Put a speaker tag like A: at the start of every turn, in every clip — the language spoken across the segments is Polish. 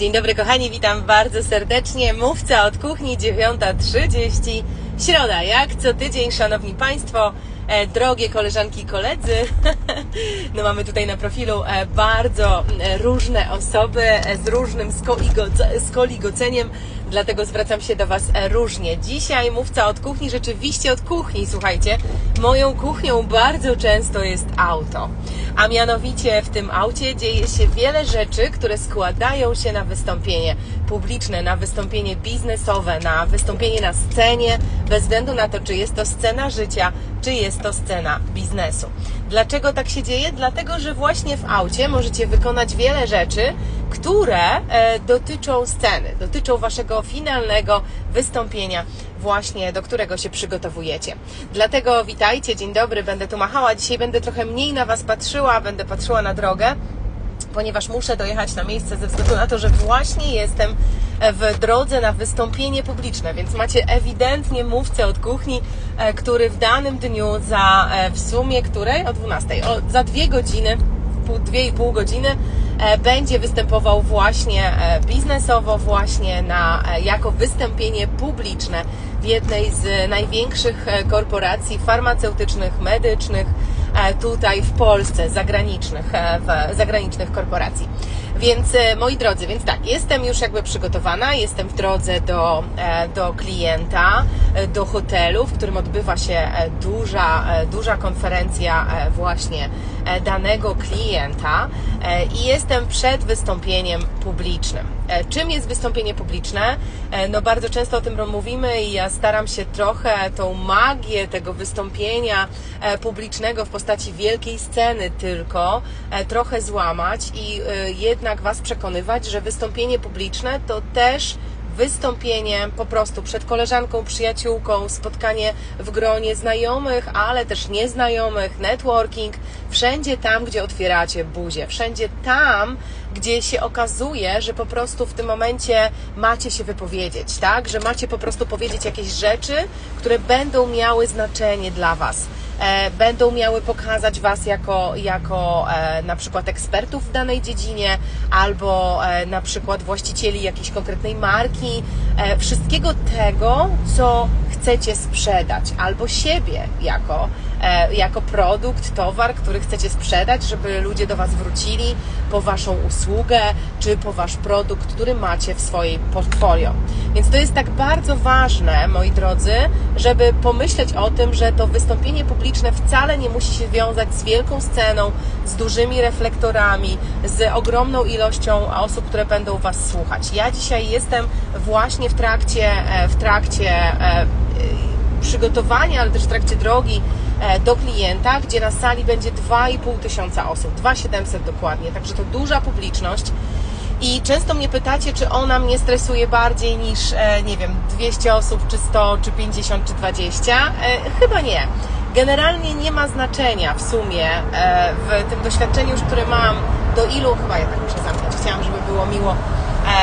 A: Dzień dobry kochani, witam bardzo serdecznie. Mówca od kuchni 9.30. Środa, jak co tydzień, szanowni państwo, e, drogie koleżanki i koledzy. No mamy tutaj na profilu e, bardzo e, różne osoby e, z różnym skoligoc- skoligoceniem, dlatego zwracam się do Was różnie. Dzisiaj mówca od kuchni, rzeczywiście od kuchni, słuchajcie. Moją kuchnią bardzo często jest auto, a mianowicie w tym aucie dzieje się wiele rzeczy, które składają się na wystąpienie publiczne, na wystąpienie biznesowe, na wystąpienie na scenie, bez względu na to, czy jest to scena życia, czy jest to scena biznesu. Dlaczego tak się dzieje? Dlatego, że właśnie w aucie możecie wykonać wiele rzeczy, które e, dotyczą sceny, dotyczą waszego finalnego wystąpienia, właśnie do którego się przygotowujecie. Dlatego witajcie, dzień dobry, będę tu machała. Dzisiaj będę trochę mniej na was patrzyła, będę patrzyła na drogę ponieważ muszę dojechać na miejsce ze względu na to, że właśnie jestem w drodze na wystąpienie publiczne, więc macie ewidentnie mówcę od kuchni, e, który w danym dniu za e, w sumie której? O 12. O, za dwie godziny, pół, dwie i pół godziny e, będzie występował właśnie e, biznesowo, właśnie na, e, jako wystąpienie publiczne w jednej z największych e, korporacji farmaceutycznych, medycznych, e, tutaj w Polsce, zagranicznych, e, w zagranicznych korporacji. Więc e, moi drodzy, więc tak, jestem już jakby przygotowana, jestem w drodze do, e, do klienta, e, do hotelu, w którym odbywa się duża, duża konferencja właśnie danego klienta i jestem przed wystąpieniem publicznym. Czym jest wystąpienie publiczne? No bardzo często o tym mówimy i ja staram się trochę tą magię tego wystąpienia publicznego w postaci wielkiej sceny tylko trochę złamać i e, jednak Was przekonywać, że wystąpienie publiczne to też wystąpienie po prostu przed koleżanką, przyjaciółką, spotkanie w gronie znajomych, ale też nieznajomych, networking, wszędzie tam, gdzie otwieracie buzię, wszędzie tam, gdzie się okazuje, że po prostu w tym momencie macie się wypowiedzieć, tak? Że macie po prostu powiedzieć jakieś rzeczy, które będą miały znaczenie dla Was będą miały pokazać Was jako, jako e, na przykład ekspertów w danej dziedzinie albo e, na przykład właścicieli jakiejś konkretnej marki, e, wszystkiego tego, co chcecie sprzedać, albo siebie jako, e, jako produkt, towar, który chcecie sprzedać, żeby ludzie do Was wrócili po Waszą usługę czy po Wasz produkt, który macie w swojej portfolio. Więc to jest tak bardzo ważne, moi drodzy, żeby pomyśleć o tym, że to wystąpienie publiczne wcale nie musi się wiązać z wielką sceną, z dużymi reflektorami, z ogromną ilością osób, które będą Was słuchać. Ja dzisiaj jestem właśnie w trakcie, e, w trakcie e, przygotowania, ale też w trakcie drogi e, do klienta, gdzie na sali będzie 2,5 tysiąca osób, 2,700 dokładnie, także to duża publiczność. I często mnie pytacie, czy ona mnie stresuje bardziej niż, e, nie wiem, 200 osób, czy 100, czy 50, czy 20? E, chyba nie. Generalnie nie ma znaczenia w sumie e, w tym doświadczeniu, już które mam, do ilu, chyba ja tak muszę zamknąć, chciałam, żeby było miło, e,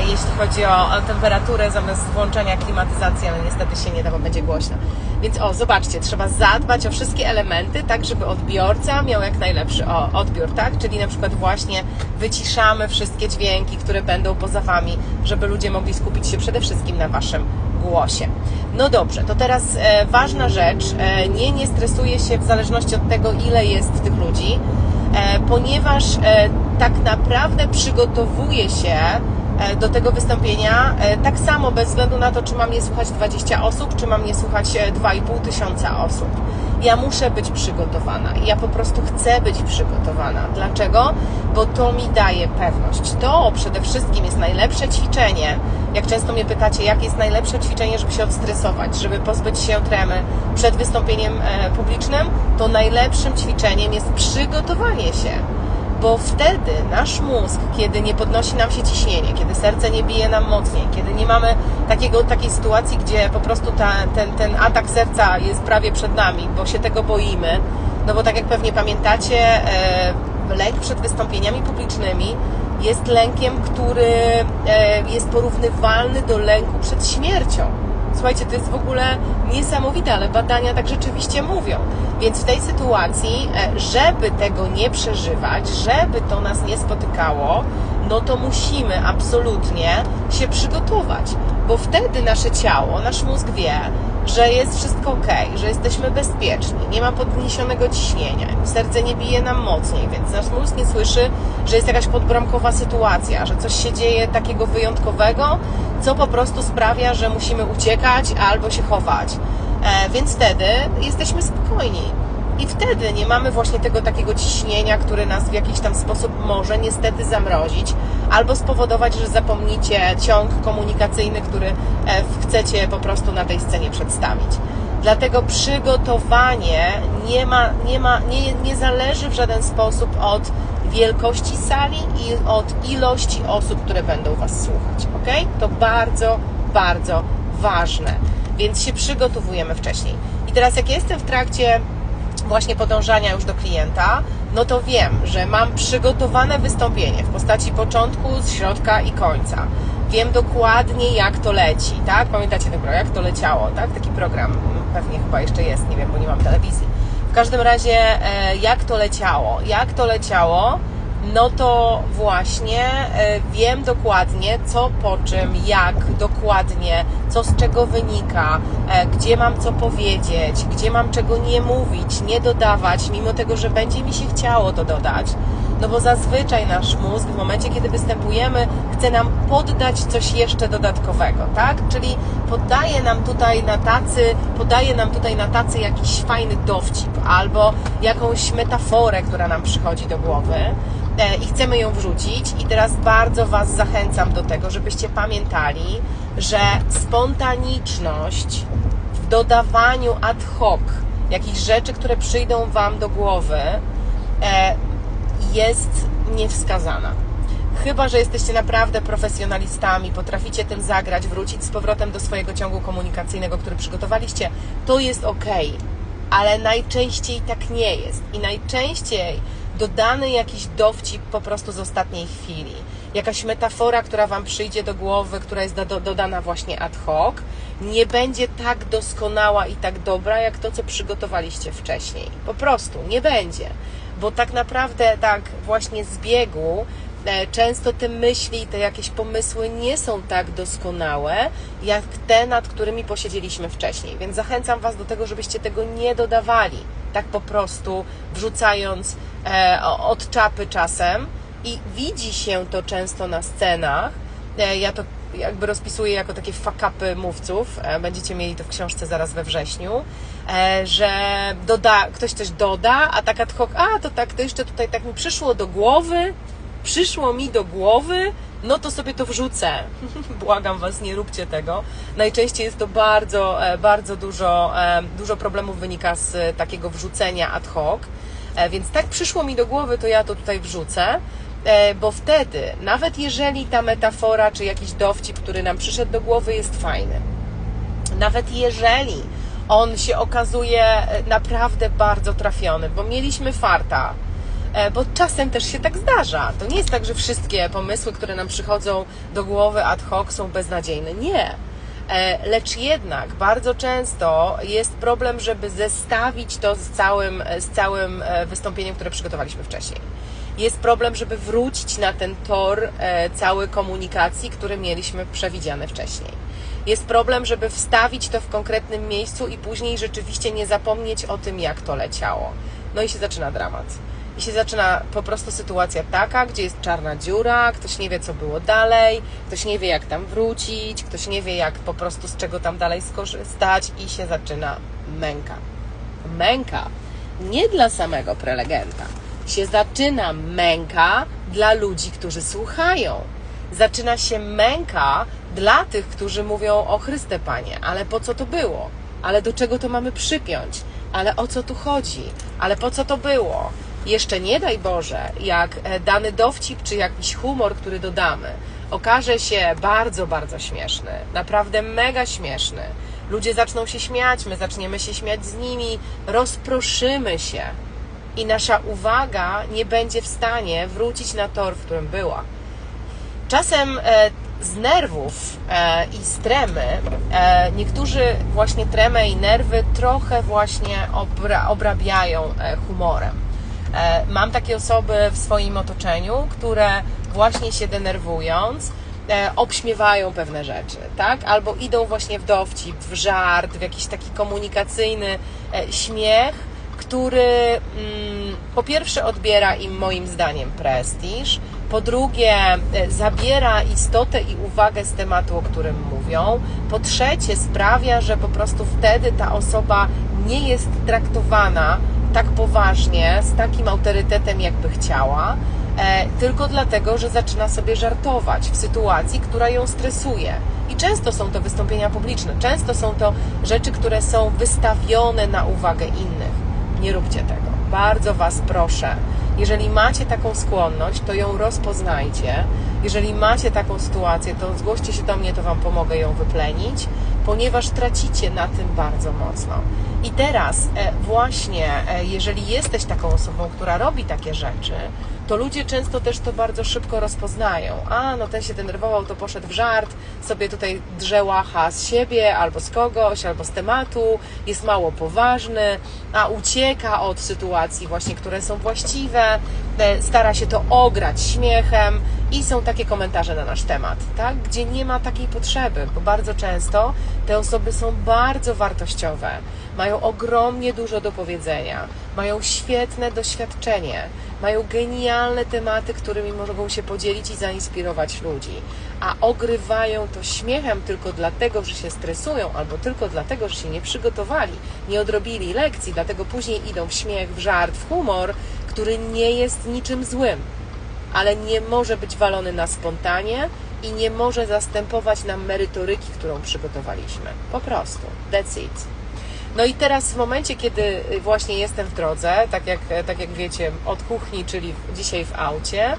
A: jeśli chodzi o, temperaturę zamiast włączenia klimatyzacji, ale niestety się nie da, bo będzie głośno. Więc o, zobaczcie, trzeba zadbać o wszystkie elementy, tak żeby odbiorca miał jak najlepszy odbiór, tak? Czyli na przykład właśnie wyciszamy wszystkie dźwięki, które będą poza Wami, żeby ludzie mogli skupić się przede wszystkim na Waszym głosie. No dobrze, to teraz e, ważna rzecz, e, nie, nie stresuję się w zależności od tego, ile jest tych ludzi, e, ponieważ e, tak naprawdę przygotowuję się e, do tego wystąpienia e, tak samo bez względu na to, czy mam je słuchać 20 osób, czy mam je słuchać e, 2,5 tysiąca osób. Ja muszę być przygotowana. Ja po prostu chcę być przygotowana. Dlaczego? Bo to mi daje pewność. To przede wszystkim jest najlepsze ćwiczenie. Jak często mnie pytacie, jakie jest najlepsze ćwiczenie, żeby się odstresować, żeby pozbyć się tremy przed wystąpieniem e, publicznym, to najlepszym ćwiczeniem jest przygotowanie się bo wtedy nasz mózg, kiedy nie podnosi nam się ciśnienie, kiedy serce nie bije nam mocniej, kiedy nie mamy takiego, takiej sytuacji, gdzie po prostu ta, ten, ten atak serca jest prawie przed nami, bo się tego boimy, no bo tak jak pewnie pamiętacie, e, lęk przed wystąpieniami publicznymi jest lękiem, który e, jest porównywalny do lęku przed śmiercią. Słuchajcie, to jest w ogóle niesamowite, ale badania tak rzeczywiście mówią. Więc w tej sytuacji, e, żeby tego nie przeżywać, żeby to nas nie spotykało, no to musimy absolutnie się przygotować, bo wtedy nasze ciało, nasz mózg wie, że jest wszystko ok, że jesteśmy bezpieczni, nie ma podniesionego ciśnienia, serce nie bije nam mocniej, więc nasz mózg nie słyszy, że jest jakaś podbramkowa sytuacja, że coś się dzieje takiego wyjątkowego, co po prostu sprawia, że musimy uciekać albo się chować. E, więc wtedy jesteśmy spokojni. I wtedy nie mamy właśnie tego takiego ciśnienia, które nas w jakiś tam sposób może niestety zamrozić, albo spowodować, że zapomnicie ciąg komunikacyjny, który e, chcecie po prostu na tej scenie przedstawić. Dlatego przygotowanie nie, ma, nie, ma, nie, nie zależy w żaden sposób od wielkości sali i od ilości osób, które będą Was słuchać. Ok? To bardzo, bardzo ważne. Więc się przygotowujemy wcześniej. I teraz, jak jestem w trakcie właśnie podążania już do klienta, no to wiem, że mam przygotowane wystąpienie w postaci początku, środka i końca. Wiem dokładnie, jak to leci, tak? Pamiętacie ten jak to leciało, tak? Taki program pewnie chyba jeszcze jest, nie wiem, bo nie mam telewizji. W każdym razie, e, jak to leciało? Jak to leciało? no to właśnie e, wiem dokładnie, co po czym, jak dokładnie, co z czego wynika, e, gdzie mam co powiedzieć, gdzie mam czego nie mówić, nie dodawać, mimo tego, że będzie mi się chciało to dodać. No bo zazwyczaj nasz mózg w momencie, kiedy występujemy, chce nam poddać coś jeszcze dodatkowego, tak? Czyli podaje nam tutaj na tacy, podaje nam tutaj na tacy jakiś fajny dowcip albo jakąś metaforę, która nam przychodzi do głowy e, i chcemy ją wrzucić. I teraz bardzo Was zachęcam do tego, żebyście pamiętali, że spontaniczność w dodawaniu ad hoc jakichś rzeczy, które przyjdą Wam do głowy, e, jest niewskazana. Chyba, że jesteście naprawdę profesjonalistami, potraficie tym zagrać, wrócić z powrotem do swojego ciągu komunikacyjnego, który przygotowaliście, to jest ok, ale najczęściej tak nie jest. I najczęściej dodany jakiś dowcip po prostu z ostatniej chwili, jakaś metafora, która Wam przyjdzie do głowy, która jest do, dodana właśnie ad hoc, nie będzie tak doskonała i tak dobra, jak to, co przygotowaliście wcześniej. Po prostu nie będzie bo tak naprawdę tak właśnie z biegu e, często te myśli, te jakieś pomysły nie są tak doskonałe, jak te, nad którymi posiedzieliśmy wcześniej. Więc zachęcam Was do tego, żebyście tego nie dodawali, tak po prostu wrzucając e, od czapy czasem. I widzi się to często na scenach. E, ja to jakby rozpisuję jako takie fakapy mówców. E, będziecie mieli to w książce zaraz we wrześniu, e, że doda, ktoś coś doda, a tak ad hoc, a to tak, to jeszcze tutaj tak mi przyszło do głowy, przyszło mi do głowy, no to sobie to wrzucę. Błagam Was, nie róbcie tego. Najczęściej jest to bardzo, bardzo dużo, dużo problemów wynika z takiego wrzucenia ad hoc. Więc tak przyszło mi do głowy, to ja to tutaj wrzucę. E, bo wtedy, nawet jeżeli ta metafora czy jakiś dowcip, który nam przyszedł do głowy, jest fajny, nawet jeżeli on się okazuje e, naprawdę bardzo trafiony, bo mieliśmy farta, e, bo czasem też się tak zdarza. To nie jest tak, że wszystkie pomysły, które nam przychodzą do głowy ad hoc są beznadziejne. Nie. Lecz jednak bardzo często jest problem, żeby zestawić to z całym, z całym wystąpieniem, które przygotowaliśmy wcześniej jest problem, żeby wrócić na ten tor e, cały komunikacji, który mieliśmy przewidziany wcześniej. Jest problem, żeby wstawić to w konkretnym miejscu i później rzeczywiście nie zapomnieć o tym, jak to leciało. No i się zaczyna dramat. I się zaczyna po prostu sytuacja taka, gdzie jest czarna dziura, ktoś nie wie, co było dalej, ktoś nie wie, jak tam wrócić, ktoś nie wie, jak po prostu z czego tam dalej skorzystać, i się zaczyna męka. Męka nie dla samego prelegenta, się zaczyna męka dla ludzi, którzy słuchają. Zaczyna się męka dla tych, którzy mówią o Chryste Panie, ale po co to było? Ale do czego to mamy przypiąć? Ale o co tu chodzi? Ale po co to było? Jeszcze nie daj Boże, jak e, dany dowcip czy jakiś humor, który dodamy, okaże się bardzo, bardzo śmieszny, naprawdę mega śmieszny. Ludzie zaczną się śmiać, my zaczniemy się śmiać z nimi, rozproszymy się i nasza uwaga nie będzie w stanie wrócić na tor, w którym była. Czasem e, z nerwów e, i z tremy, e, niektórzy właśnie tremę i nerwy trochę właśnie obra, obrabiają humorem. Mam takie osoby w swoim otoczeniu, które właśnie się denerwując, obśmiewają pewne rzeczy, tak? Albo idą właśnie w dowcip, w żart, w jakiś taki komunikacyjny śmiech, który mm, po pierwsze odbiera im moim zdaniem prestiż, po drugie e, zabiera istotę i uwagę z tematu, o którym mówią, po trzecie sprawia, że po prostu wtedy ta osoba nie jest traktowana tak poważnie, z takim autorytetem, jakby chciała, e, tylko dlatego, że zaczyna sobie żartować w sytuacji, która ją stresuje. I często są to wystąpienia publiczne, często są to rzeczy, które są wystawione na uwagę innych. Nie róbcie tego. Bardzo Was proszę. Jeżeli macie taką skłonność, to ją rozpoznajcie. Jeżeli macie taką sytuację, to zgłoście się do mnie, to Wam pomogę ją wyplenić, ponieważ tracicie na tym bardzo mocno. I teraz e, właśnie, e, jeżeli jesteś taką osobą, która robi takie rzeczy, to ludzie często też to bardzo szybko rozpoznają. A, no ten się denerwował, to poszedł w żart, sobie tutaj drze łacha z siebie, albo z kogoś, albo z tematu, jest mało poważny, a ucieka od sytuacji właśnie, które są właściwe, e, stara się to ograć śmiechem i są takie komentarze na nasz temat, tak? Gdzie nie ma takiej potrzeby, bo bardzo często te osoby są bardzo wartościowe, mają ogromnie dużo do powiedzenia, mają świetne doświadczenie, mają genialne tematy, którymi mogą się podzielić i zainspirować ludzi, a ogrywają to śmiechem tylko dlatego, że się stresują, albo tylko dlatego, że się nie przygotowali, nie odrobili lekcji, dlatego później idą w śmiech, w żart, w humor, który nie jest niczym złym, ale nie może być walony na spontanie i nie może zastępować nam merytoryki, którą przygotowaliśmy. Po prostu. That's it. No i teraz w momencie, kiedy właśnie jestem w drodze, tak jak, tak jak wiecie, od kuchni, czyli dzisiaj w aucie, e,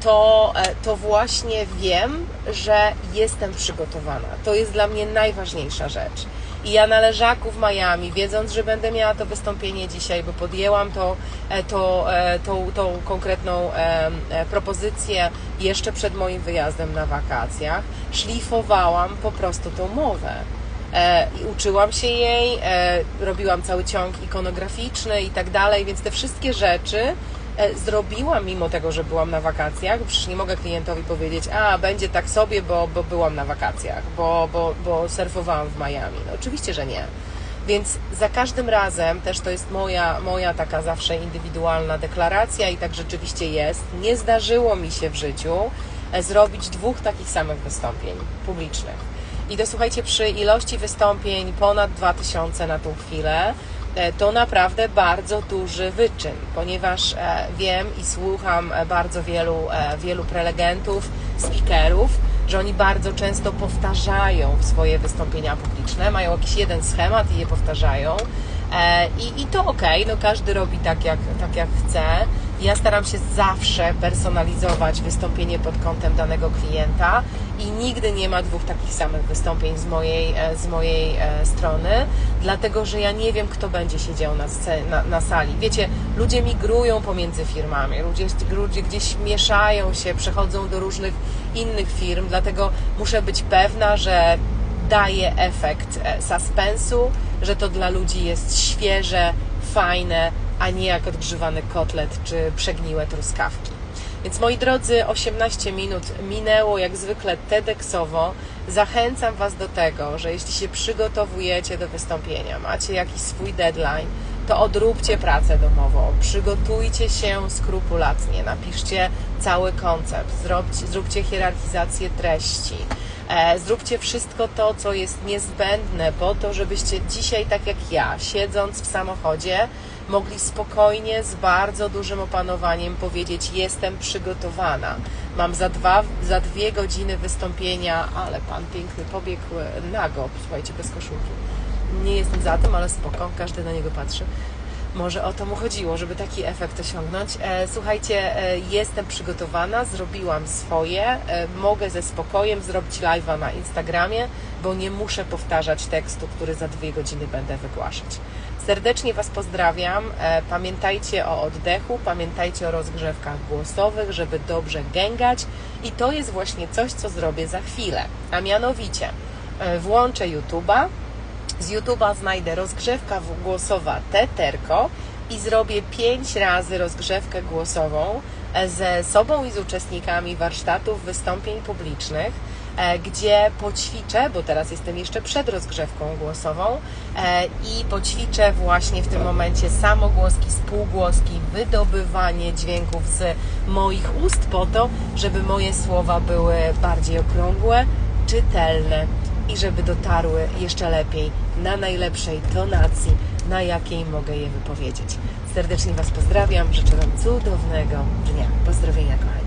A: to, e, to właśnie wiem, że jestem przygotowana. To jest dla mnie najważniejsza rzecz. I ja na leżaku w Miami, wiedząc, że będę miała to wystąpienie dzisiaj, bo podjęłam to, e, to, tą, tą konkretną propozycję jeszcze przed moim wyjazdem na wakacjach, szlifowałam po prostu tą mowę. E, i uczyłam się jej, e, robiłam cały ciąg ikonograficzny i tak dalej, więc te wszystkie rzeczy e, zrobiłam mimo tego, że byłam na wakacjach. Przecież nie mogę klientowi powiedzieć, a będzie tak sobie, bo, bo byłam na wakacjach, bo, bo, bo surfowałam w Miami. No oczywiście, że nie. Więc za każdym razem też to jest moja, moja taka zawsze indywidualna deklaracja i tak rzeczywiście jest. Nie zdarzyło mi się w życiu e, zrobić dwóch takich samych wystąpień publicznych. I to słuchajcie, przy ilości wystąpień ponad 2000 na tą chwilę, e, to naprawdę bardzo duży wyczyn, ponieważ e, wiem i słucham e, bardzo wielu, wielu prelegentów, speakerów, że oni bardzo często powtarzają swoje wystąpienia publiczne, mają jakiś jeden schemat i je powtarzają. I, i to ok, no każdy robi tak jak, tak jak chce. Ja staram się zawsze personalizować wystąpienie pod kątem danego klienta i nigdy nie ma dwóch takich samych wystąpień z mojej, e, z mojej e, strony, dlatego że ja nie wiem, kto będzie siedział na, na, na sali. Wiecie, ludzie migrują pomiędzy firmami, ludzie, ludzie gdzieś mieszają się, przechodzą do różnych innych firm, dlatego muszę być pewna, że daje efekt e, suspensu, że to dla ludzi jest świeże, fajne, a nie jak odgrzewany kotlet czy przegniłe truskawki. Więc moi drodzy, 18 minut minęło jak zwykle TEDxowo. Zachęcam Was do tego, że jeśli się przygotowujecie do wystąpienia, macie jakiś swój deadline, to odróbcie pracę domową, przygotujcie się skrupulatnie, napiszcie cały koncept, zróbcie, zróbcie hierarchizację treści, e, zróbcie wszystko to, co jest niezbędne po to, żebyście dzisiaj, tak jak ja, siedząc w samochodzie, mogli spokojnie, z bardzo dużym opanowaniem powiedzieć: Jestem przygotowana. Mam za, dwa, za dwie godziny wystąpienia, ale pan piękny pobiegł nago, słuchajcie, bez koszulki. Nie jestem za tym, ale spoko, każdy na niego patrzy. Może o to mu chodziło, żeby taki efekt osiągnąć. E, słuchajcie, e, jestem przygotowana, zrobiłam swoje, e, mogę ze spokojem zrobić live'a na Instagramie, bo nie muszę powtarzać tekstu, który za dwie godziny będę wygłaszać. Serdecznie Was pozdrawiam. Pamiętajcie o oddechu, pamiętajcie o rozgrzewkach głosowych, żeby dobrze gęgać i to jest właśnie coś, co zrobię za chwilę. A mianowicie włączę YouTube'a, z YouTube'a znajdę rozgrzewka głosowa Teterko i zrobię 5 razy rozgrzewkę głosową e, ze sobą i z uczestnikami warsztatów, wystąpień publicznych, e, gdzie poćwiczę, bo teraz jestem jeszcze przed rozgrzewką głosową e, i poćwiczę właśnie w tym momencie samogłoski, spółgłoski, wydobywanie dźwięków z moich ust po to, żeby moje słowa były bardziej okrągłe, czytelne i żeby dotarły jeszcze lepiej na najlepszej tonacji, na jakiej mogę je wypowiedzieć. Serdecznie Was pozdrawiam, życzę Wam cudownego dnia. Pozdrowienia, kochani.